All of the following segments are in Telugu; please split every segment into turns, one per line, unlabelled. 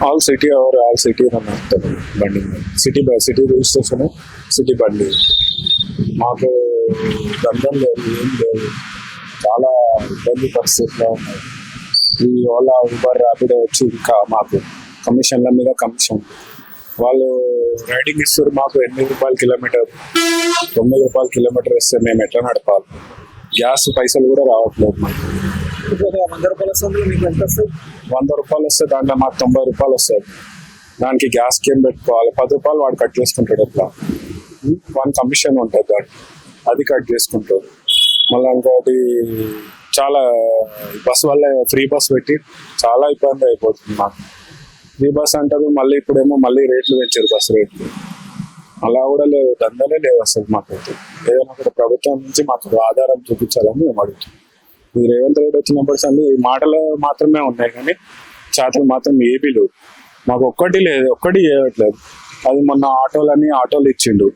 All city or all city అని అర్థం బండి సిటీ సిటీ రిజిస్ట్రేషన్ సిటీ బండి మాకు దండం లేదు ఏం లేదు చాలా ఇబ్బంది పరిస్థితిలో ఉన్నాయి ఈ ఓలా ఊబర్ ర్యాపిడో వచ్చి ఇంకా మాకు కమిషన్ల మీద కమిషన్ వాళ్ళు రైడింగ్ ఇస్తారు మాకు ఎనిమిది రూపాయలు కిలోమీటర్ తొమ్మిది రూపాయలు కిలోమీటర్ ఇస్తే మేము ఎట్లా నడపాలి గ్యాస్ పైసలు కూడా రావట్లేదు మాకు
వంద రూపాయలు వస్తుంది మీకు ఎంత వస్తుంది
వంద రూపాయలు వస్తే దాంట్లో మాకు తొంభై రూపాయలు వస్తాయి. దానికి గ్యాస్ కేమ్ పెట్టుకోవాలి? పది రూపాయలు వాడు కట్ చేసుకుంటాడు అట్లా. వన్ కమిషన్ ఉంటుంది దానికి అది కట్ చేసుకుంటాడు. మళ్ళీ ఇంకోటి చాలా బస్ వల్ల ఫ్రీ బస్ పెట్టి చాలా ఇబ్బంది అయిపోతుంది మాకు. ఫ్రీ బస్ అంటారు మళ్ళీ ఇప్పుడేమో మళ్ళీ రేట్లు పెంచారు బస్ రేట్లు. అలా కూడా లేవు దందలే లేవు అసలు మాకైతే. ఏదైనా ఒకటి ప్రభుత్వం నుంచి మాకు ఆధారం చూపించాలని మేము అడుగుతాం ఈ రేవంత్ రెడ్డి వచ్చినప్పటి సంది ఈ మాటలు మాత్రమే ఉన్నాయి కానీ చేతలు మాత్రం ఏమీ లేవు. మాకు ఒక్కటి లేదు ఒక్కటి చేయట్లేదు. అది మొన్న ఆటోలని ఆటోలు ఇచ్చిండు.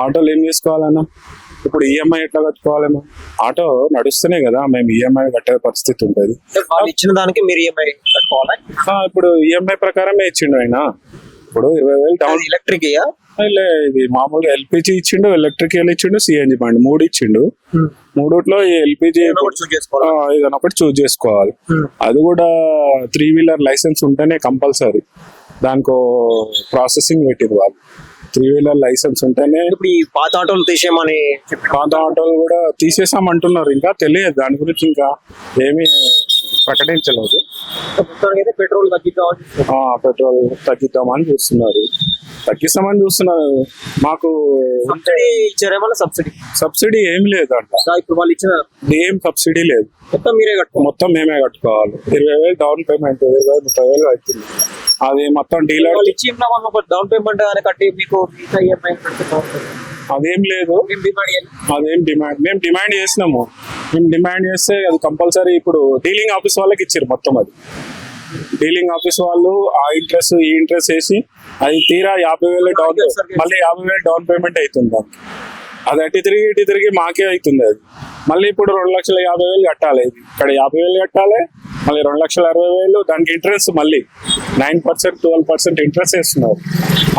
ఆటోలు ఏం చేసుకోవాలన్నా? ఇప్పుడు ఈఎంఐ ఎట్లా కట్టుకోవాలన్నా? ఆటో నడుస్తూనే కదా మేము ఈఎంఐ కట్టే పరిస్థితి ఉంటుంది.
ఇచ్చిన దానికి మీరు ఈఎంఐ కట్టుకోవాలి?
ఇప్పుడు ఈఎంఐ ప్రకారమే ఇచ్చిండు ఆయన. ఇప్పుడు ఇరవై వేలు డౌన్
ఎలక్ట్రిక్
లే, ఇది మామూలుగా ఎల్పిజి ఇచ్చిండు ఎలక్ట్రికల్ ఇచ్చిండు సిఎన్జి బండి మూడు ఇచ్చిండు. మూడిట్లో ఈ ఎల్పిజి ఏదైనా ఒకటి చూస్ చేసుకోవాలి. అది కూడా త్రీ వీలర్ లైసెన్స్ ఉంటేనే కంపల్సరీ. దానికో ప్రాసెసింగ్ పెట్టింది వాళ్ళు. త్రీ వీలర్ లైసెన్స్ ఉంటేనే
ఇప్పుడు ఈ పాత ఆటోలు తీసేయమని
పాత ఆటోలు కూడా తీసేసాం అంటున్నారు ఇంకా తెలియదు దాని గురించి ఇంకా ఏమీ ప్రకటించలేదు.
పెట్రోల్ తగ్గిద్దామని
పెట్రోల్ తగ్గిద్దామని చూస్తున్నారు. తగ్గిస్తామని చూస్తున్నారు. మాకు
సబ్సిడీ ఇచ్చారేమన్నా సబ్సిడీ?
సబ్సిడీ ఏం లేదు అంట
ఇప్పుడు వాళ్ళు ఇచ్చిన
ఏం సబ్సిడీ లేదు.
మొత్తం మీరే కట్టుకోవాలి.
మొత్తం మేమే కట్టుకోవాలి. ఇరవై వేలు డౌన్ పేమెంట్ ఇరవై ముప్పై వేలు అవుతుంది. అది మొత్తం డీలర్
ఇచ్చి డౌన్ పేమెంట్ కానీ కట్టి మీకు మిగతా ఈఎంఐ కడితే బాగుంటుంది.
అదేం లేదు. అదేం డిమాండ్ మేము డిమాండ్ చేసినాము. మేము డిమాండ్ చేస్తే అది కంపల్సరీ ఇప్పుడు డీలింగ్ ఆఫీస్ వాళ్ళకి ఇచ్చారు మొత్తం అది. డీలింగ్ ఆఫీస్ వాళ్ళు ఆ ఇంట్రెస్ట్ ఈ ఇంట్రెస్ట్ వేసి అది తీరా యాభై వేలు డౌన్ మళ్ళీ యాభై వేలు డౌన్ పేమెంట్ అవుతుంది దానికి. అది అటు తిరిగి ఇటు తిరిగి మాకే అవుతుంది అది. మళ్ళీ ఇప్పుడు రెండు లక్షల యాభై వేలు కట్టాలి. ఇది ఇక్కడ యాభై వేలు కట్టాలి మళ్ళీ రెండు లక్షల అరవై వేలు దానికి ఇంట్రెస్ట్ మళ్ళీ. Nine percent twelve percent interest వేస్తున్నారు.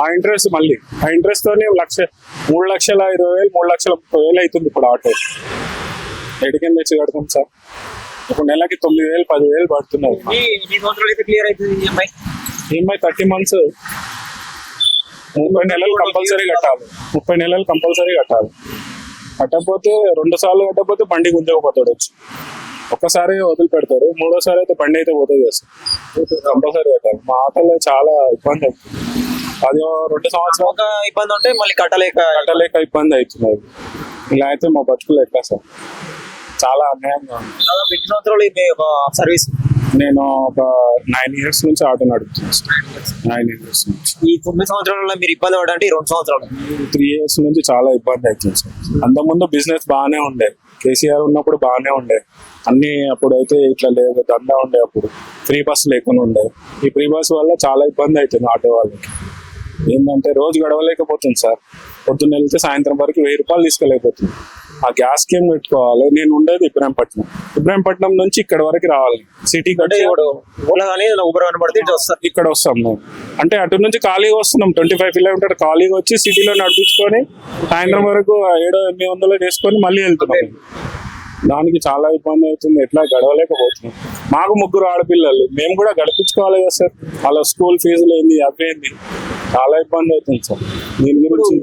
ఆ ఇంట్రెస్ట్ మళ్ళీ. ఆ ఇంట్రెస్ట్ తోనే లక్ష మూడు లక్షల ఇరవై వేలు మూడు లక్షల ముప్పై వేలు అవుతుంది ఇప్పుడు ఆటో. ఎడికెన్ తెచ్చి కడతాం సార్? ఇప్పుడు నెలకి తొమ్మిది వేలు పది వేలు పడుతున్నారు.
ఈఎంఐ
థర్టీ మంత్స్ ముప్పై నెలలు కంపల్సరీ కట్టాలి. ముప్పై నెలలు కంపల్సరీ కట్టాలి. కట్టకపోతే రెండు సార్లు కట్టకపోతే బండి గుంజకపోతాడు వచ్చి ఒక్కసారి వదిలి పెడతాడు మూడోసారి అయితే బండి అయితే పోతుంది సార్ కంపల్సరీ కట్టాలి. మా ఆటోలో చాలా ఇబ్బంది అవుతుంది. అది రెండు సంవత్సరాలు
ఒక ఇబ్బంది ఉంటే మళ్ళీ కట్టలేక
కట్టలేక ఇబ్బంది అవుతున్నది ఇలా అయితే మా బతుకులు ఎట్లా సార్? చాలా అన్యాయంగా ఉంది.
సంవత్సరాలు సర్వీస్.
నేను ఒక నైన్ ఇయర్స్ నుంచి ఆటో నడుపుతున్నాను నైన్ ఇయర్స్ నుంచి.
ఈ తొమ్మిది సంవత్సరాలలో మీరు ఇబ్బంది రెండు సంవత్సరాలు.
త్రీ ఇయర్స్ నుంచి చాలా ఇబ్బంది అవుతుంది సార్. అంతకుముందు బిజినెస్ బాగానే ఉండే. కేసీఆర్ ఉన్నప్పుడు బాగానే ఉండే. అన్ని అప్పుడు అయితే ఇట్లా లేదు దందా ఉండే అప్పుడు. ఫ్రీ బస్ లేకుండా ఉండే. ఈ ఫ్రీ బస్ వల్ల చాలా ఇబ్బంది అవుతుంది ఆటో వాళ్ళకి. ఏంటంటే రోజు గడవలేకపోతుంది సార్. పొద్దున్న వెళ్తే సాయంత్రం వరకు వెయ్యి రూపాయలు తీసుకోలేకపోతుంది ఆ గ్యాస్ కేమ్ పెట్టుకోవాలి? నేను ఉండేది ఇబ్రాహీంపట్నం. ఇబ్రాహీంపట్నం నుంచి ఇక్కడ వరకు రావాలి. సిటీ
వస్తారు.
ఇక్కడ వస్తాం మేము. అంటే అటు నుంచి ఖాళీగా వస్తున్నాం. ట్వంటీ ఫైవ్ కిలోమీటర్ ఖాళీగా వచ్చి సిటీలో నడిపించుకొని సాయంత్రం వరకు ఏడో ఎనిమిది వందలు చేసుకొని మళ్ళీ వెళ్తున్నాం. దానికి చాలా ఇబ్బంది అవుతుంది. ఎట్లా గడవలేకపోతున్నాం. మాకు ముగ్గురు ఆడపిల్లలు. మేము కూడా గడిపించుకోవాలి కదా సార్. వాళ్ళ స్కూల్ ఫీజులు ఏంది అవి ఏంది? చాలా ఇబ్బంది అవుతుంది సార్. దీని గురించి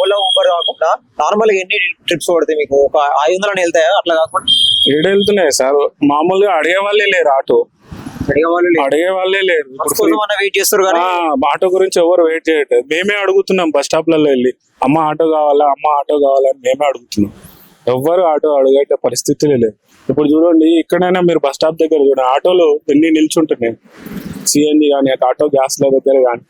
ఓలా ఊబర్ కాకుండా నార్మల్గా ఎన్ని ట్రిప్స్ పడతాయి మీకు? ఒక ఐదు వందలని వెళ్తాయా? అట్లా కాకుండా?
ఏడు వెళ్తున్నాయి సార్. మామూలుగా అడిగే వాళ్ళే లేరు ఆటో.
అడిగే వాళ్ళు
లేరు.
వెయిట్ చేస్తారు
ఆటో గురించి ఎవరు వెయిట్ చేయట్లేదు. మేమే అడుగుతున్నాం బస్ స్టాప్లలో వెళ్ళి. అమ్మ ఆటో కావాలా అమ్మ ఆటో కావాలా అని మేమే అడుగుతున్నాం. ఎవ్వరు ఆటో అడిగేట పరిస్థితులే లేదు ఇప్పుడు చూడండి ఇక్కడైనా మీరు బస్ స్టాప్ దగ్గర చూడండి ఆటోలు ఎన్ని నిల్చుంటున్నాయి. సిఎన్జి కానీ ఆటో గ్యాస్ల దగ్గర కానీ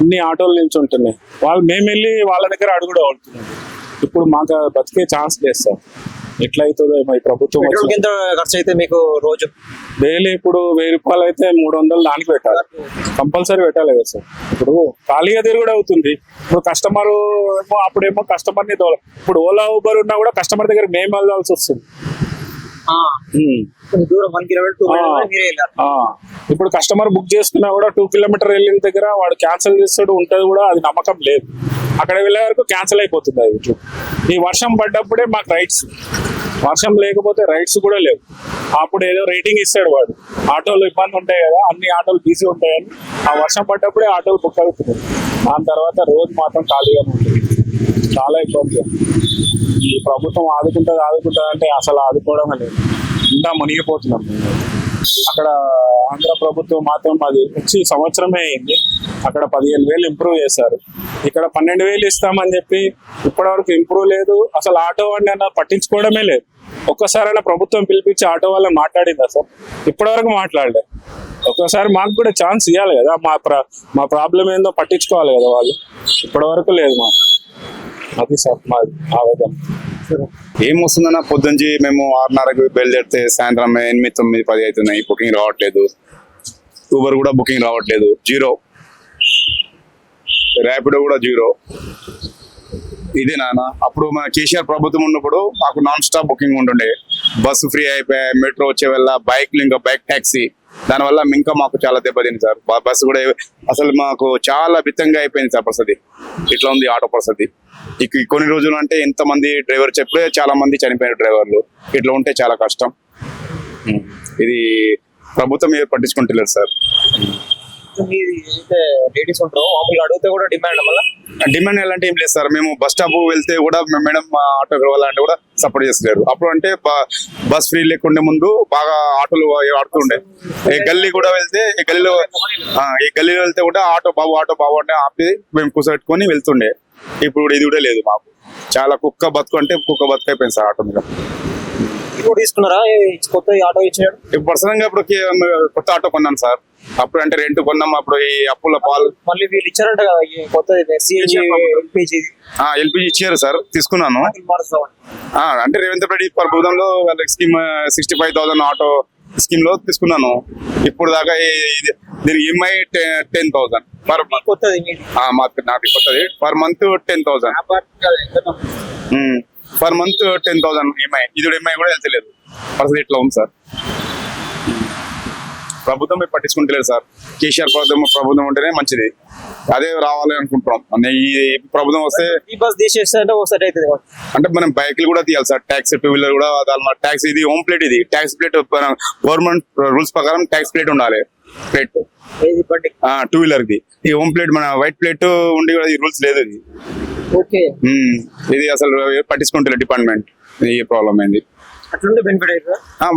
ఎన్ని ఆటోలు నిల్చుంటున్నాయి. వాళ్ళు మేము వెళ్ళి వాళ్ళ దగ్గర అడుగుడు అవుతున్నాం ఇప్పుడు మాకు బతికే ఛాన్స్ లేదు సార్. ఎట్లయితుందో ఏమో ఈ ప్రభుత్వం
పెట్రోల్ ఖర్చు అయితే మీకు రోజు?
డైలీ ఇప్పుడు వెయ్యి రూపాయలు అయితే మూడు వందలు దానికి పెట్టాలి. కంపల్సరీ పెట్టాలి కదా సార్. ఇప్పుడు ఖాళీగా తిరుగుడు అవుతుంది. ఇప్పుడు కస్టమర్ ఏమో అప్పుడేమో కస్టమర్ని తోల ఇప్పుడు ఓలా ఊబర్ ఉన్నా కూడా కస్టమర్ దగ్గర మేము వెళ్ళాల్సి వస్తుంది.
దూరం వన్
ఇప్పుడు కస్టమర్ బుక్ చేసుకున్నా కూడా టూ కిలోమీటర్ వెళ్ళిన దగ్గర వాడు క్యాన్సిల్ చేస్తాడు ఉంటది కూడా అది నమ్మకం లేదు. అక్కడ వెళ్ళే వరకు క్యాన్సిల్ అయిపోతుంది అది. ఈ వర్షం పడ్డప్పుడే మాకు రైట్స్. వర్షం లేకపోతే రైట్స్ కూడా లేవు. అప్పుడు ఏదో రేటింగ్ ఇస్తాడు వాడు. ఆటోలు ఇబ్బంది ఉంటాయి కదా అన్ని ఆటోలు బిజీ ఉంటాయని. ఆ వర్షం పడ్డప్పుడే ఆటోలు బుక్ అవుతున్నాయి. దాని తర్వాత రోజు మాత్రం ఖాళీగా ఉంటుంది. చాలా ఇబ్బంది. ఈ ప్రభుత్వం ఆదుకుంటుంది ఆదుకుంటుంది అంటే అసలు ఆదుకోవడం లేదు ఇంకా మునిగిపోతున్నాం. అక్కడ ఆంధ్ర ప్రభుత్వం మాత్రం అది వచ్చి సంవత్సరమే అయింది. అక్కడ పదిహేను వేలు ఇంప్రూవ్ చేశారు. ఇక్కడ పన్నెండు వేలు ఇస్తామని చెప్పి ఇప్పటివరకు ఇంప్రూవ్ లేదు. అసలు ఆటో వాడిని అన్న పట్టించుకోవడమే లేదు. ఒక్కసారైనా ప్రభుత్వం పిలిపించి ఆటో వాళ్ళని మాట్లాడిందా సార్? ఇప్పటివరకు మాట్లాడలే. ఒక్కసారి మాకు కూడా ఛాన్స్ ఇవ్వాలి కదా. మా ప్రా మా ప్రాబ్లం ఏందో పట్టించుకోవాలి కదా వాళ్ళు. ఇప్పటివరకు లేదు మాకు. అది సార్ మాది ఆవేదన
ఏం పొద్దుంచి మేము ఆరున్నరకు బయలుదేరితే సాయంత్రం ఎనిమిది తొమ్మిది పది అవుతున్నాయి. బుకింగ్ రావట్లేదు. ఊబర్ కూడా బుకింగ్ రావట్లేదు. జీరో ర్యాపిడో కూడా జీరో ఇదే నాన్న. అప్పుడు మన కేసీఆర్ ప్రభుత్వం ఉన్నప్పుడు మాకు నాన్ స్టాప్ బుకింగ్ ఉంటుండే. బస్సు ఫ్రీ అయిపోయాయి మెట్రో వచ్చే వల్ల బైక్లు ఇంకా బైక్ ట్యాక్సీ దానివల్ల ఇంకా మాకు చాలా దెబ్బతింది సార్. బస్సు కూడా అసలు మాకు చాలా బిత్తంగా అయిపోయింది సార్ పరిస్థితి. ఇట్లా ఉంది ఆటో పరిస్థితి. ఇక ఈ కొన్ని రోజులు అంటే ఎంతమంది డ్రైవర్ చెప్పే చాలా మంది చనిపోయిన డ్రైవర్లు. ఇట్లా ఉంటే చాలా కష్టం. ఇది ప్రభుత్వం ఏది పట్టించుకుంటలేదు సార్.
మీది అయితే లేడీస్ ఉంటారు మామూలుగా అడిగితే కూడా డిమాండ్ మళ్ళీ?
డిమాండ్ ఎలాంటి ఏం లేదు సార్. మేము బస్ స్టాప్ వెళ్తే కూడా మేడం మా ఆటో అంటే కూడా సపోర్ట్ చేస్తారు అప్పుడు అంటే బస్ ఫ్రీ లేకుండా ముందు బాగా ఆటోలు ఆడుతుండే. ఈ గల్లీ కూడా వెళ్తే ఈ గల్లీలో ఈ గల్లీలో వెళ్తే కూడా ఆటో బాబు ఆటో బాబు అంటే ఆపి మేము కూర్చోబెట్టుకొని వెళ్తుండే. ఇప్పుడు ఇది కూడా లేదు మాకు. చాలా కుక్క బతుకు అంటే కుక్క బతుకు అయిపోయింది సార్ ఆటో మీద.
ఇప్పుడు తీసుకున్నారా? కొత్త ఆటో ఇచ్చినాడు?
ఇప్పుడు పర్సనల్గా ఇప్పుడు కే- కొత్త ఆటో కొన్నాను సార్. అప్పుడు అంటే రెంట్ కొన్నాం అప్పుడు ఈ అప్పుల పాలు
మళ్ళీ వీళ్ళు ఇచ్చారంట కదా ఈ కొత్త సిఎన్జి ఎల్పిజి
ఎల్పిజి ఇచ్చారు సార్ తీసుకున్నాను. అంటే రేవంత్ రెడ్డి ప్రభుత్వంలో వాళ్ళకి scheme sixty five thousand auto స్కీమ్లో తీసుకున్నాను. ఇప్పుడు దాకా దీనికి EMI ten thousand per month
కొత్తది
నాకు కొత్తది. Per month ten thousand per month ten thousand EMI ఇది ఈఎంఐ కూడా వెళ్తలేదు పరిస్థితి ఇట్లా ఉంది సార్ ప్రభుత్వం మీరు పట్టించుకుంటలేదు సార్ కేసీఆర్ ప్రభుత్వం ప్రభుత్వం ఉంటేనే మంచిది. అదే రావాలి అనుకుంటున్నాం. ఈ ప్రభుత్వం వస్తే
అంటే
మనం బైక్లు కూడా తీయాలి సార్ ట్యాక్సీ టూ వీలర్ కూడా ట్యాక్స్ ఇది హోమ్ ప్లేట్ ఇది. ట్యాక్స్ ప్లేట్ గవర్నమెంట్ రూల్స్ ప్రకారం ట్యాక్స్ ప్లేట్ ఉండాలి. ప్లేట్ టూ వీలర్ ది ఈ హోమ్ ప్లేట్ మన వైట్ ప్లేట్ ఉండి కూడా ఈ రూల్స్ లేదు ఇది. ఇది అసలు పట్టించుకుంటారు డిపార్ట్మెంట్. ఈ ప్రాబ్లం అయింది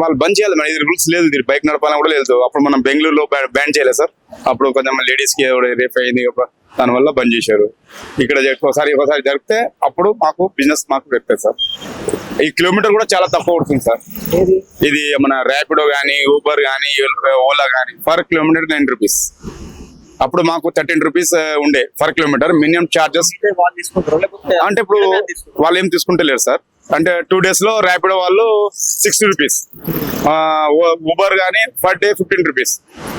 వాళ్ళు బంద్ చేయాలి మన ఇది రూల్స్ లేదు ఇది. బైక్ నడపాలని కూడా లేదు. అప్పుడు మనం బెంగళూరులో బ్యాన్ చేయలేదు సార్. అప్పుడు కొంచెం లేడీస్కి రేప్ అయింది దానివల్ల బంద్ చేశారు. ఇక్కడ ఒకసారి ఒకసారి జరిగితే అప్పుడు మాకు బిజినెస్ మాకు పెడతాయి సార్. ఈ కిలోమీటర్ కూడా చాలా తక్కువ పడుతుంది సార్. ఇది మన ర్యాపిడో కానీ ఊబర్ కానీ ఓలా కానీ పర్ కిలోమీటర్ నైన్ రూపీస్ అప్పుడు మాకు థర్టీన్ రూపీస్ ఉండే పర్ కిలోమీటర్ మినిమం చార్జెస్
అంటే
ఇప్పుడు
వీళ్ళే
ఏం తీసుకుంటలేరు సార్. అంటే టూ డేస్లో ర్యాపిడో వాళ్ళు సిక్స్టీ రూపీస్ ఊబర్ కానీ per day fifteen rupees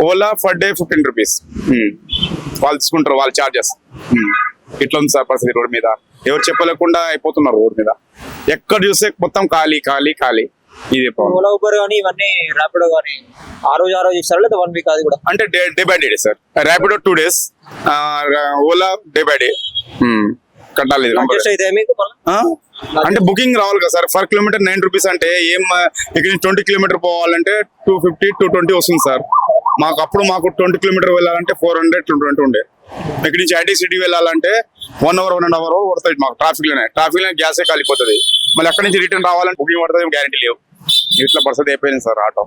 Ola per day fifteen rupees వాళ్ళు తీసుకుంటారు వాళ్ళ చార్జెస్ ఇట్లా ఉంది సార్ పరిస్థితి రోడ్ మీద. ఎవరు చెప్పలేకుండా అయిపోతున్నారు రోడ్ మీద. ఎక్కడ చూస్తే మొత్తం ఖాళీ ఖాళీ ఖాళీ. ఇదే
ఓలా ఊబర్ కానీ ఇవన్నీ ర్యాపిడో కానీ ఆ రోజు ఆ రోజు ఇస్తారా లేదా వన్ వీక్ అది కూడా?
అంటే day day by day sir. Rapido two days Ola day by day కట్టాలి ఇది
అడ్జస్ట్ అయితే మీకు మళ్ళీ?
ఆ? అంటే బుకింగ్ రావాలి కదా sir. Per kilometre nine rupees అంటే ఏం ఇక్కడ నుంచి ట్వంటీ కిలోమీటర్ పోవాలంటే టూ ఫిఫ్టీ టూ ట్వంటీ వస్తుంది సార్. మాకు అప్పుడు మాకు ట్వంటీ కిలోమీటర్ వెళ్ళాలంటే ఫోర్ హండ్రెడ్ టూ ట్వంటీ ఉండే. ఇక్కడ నుంచి ఐటీ సిటీ వెళ్ళాలంటే one hour one and hour పడుతుంది మాకు ట్రాఫిక్లోనే. ట్రాఫిక్లోనే గ్యాసే కాలిపోతుంది. మళ్ళీ అక్కడి నుంచి రిటర్న్ రావాలంటే బుకింగ్ పడుతుంది గ్యారంటీ లేవు. ఇట్లా పరిస్థితి అయిపోయింది సార్ ఆటో.